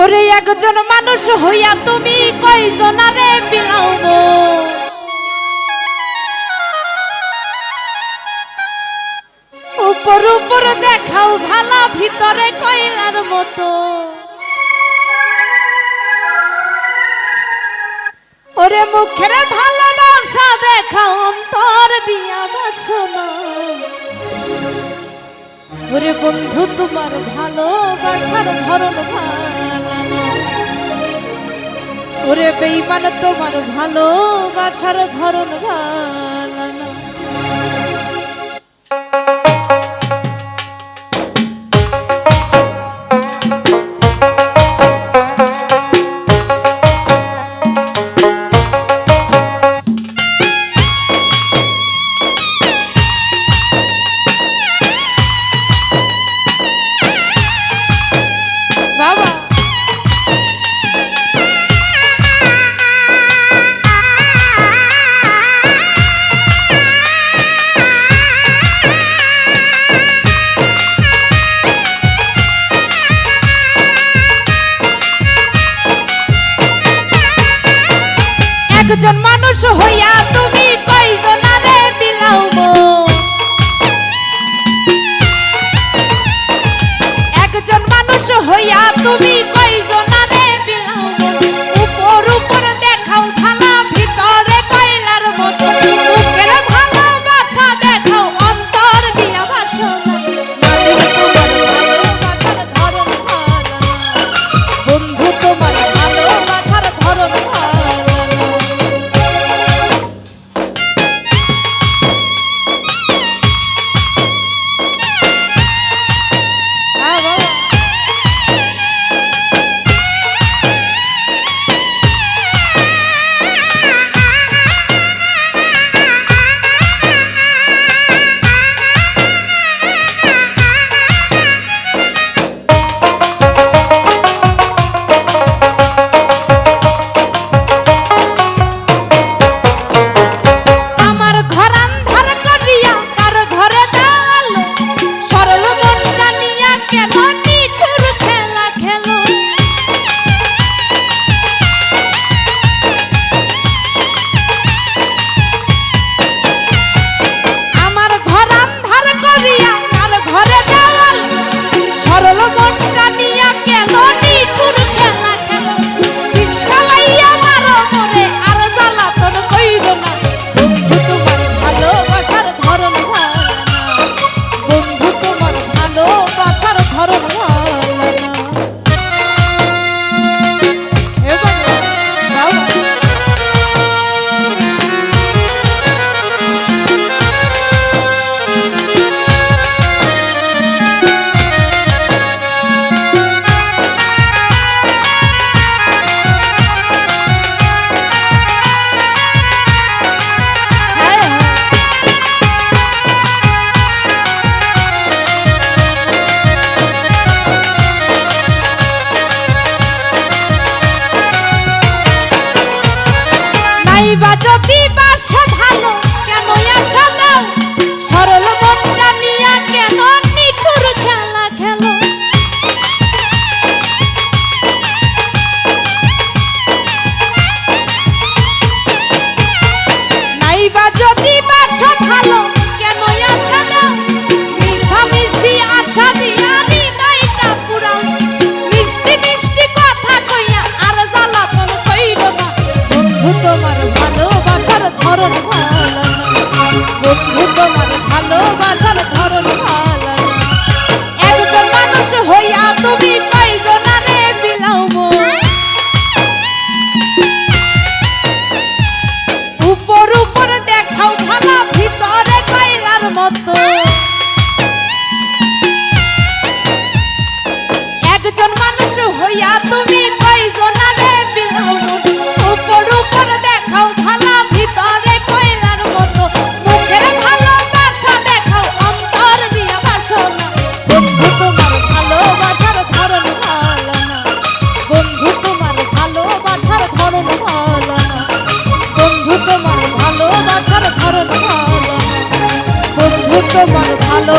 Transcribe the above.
ওরে একজন মানুষ হইয়া তুমি কয়জনারে বিলাউব উপর উপর দেখাও ভালা, ভিতরে কইলার মতো। ওরে মুখের ভালোবাসা দেখাও, অন্তর দিয়া বাসনা ওরে বন্ধু তোমার ভালোবাসার ধরন ভালো ওরে বেইমান তোমার ভালোবাসার ধরন ভালো একজন মানুষ হইয়া তুমি পাইবা যদি একজন মানুষ হইয়া তুমি কইজনা রে বিলাউন উপর উপর দেখাও ঢালা ভিতরে কইলার মতো। মুখের ভালোবাসা দেখাও, অন্তর দিয়া বাসনা। বন্ধু, তোমার ভালোবাসার ধরন ভালো না বন্ধু, তোমার ভালোবাসার ধরন ভালো না বন্ধু, তোমার ভালোবাসার ধরন ভালো না বন্ধু, তোমার ভালো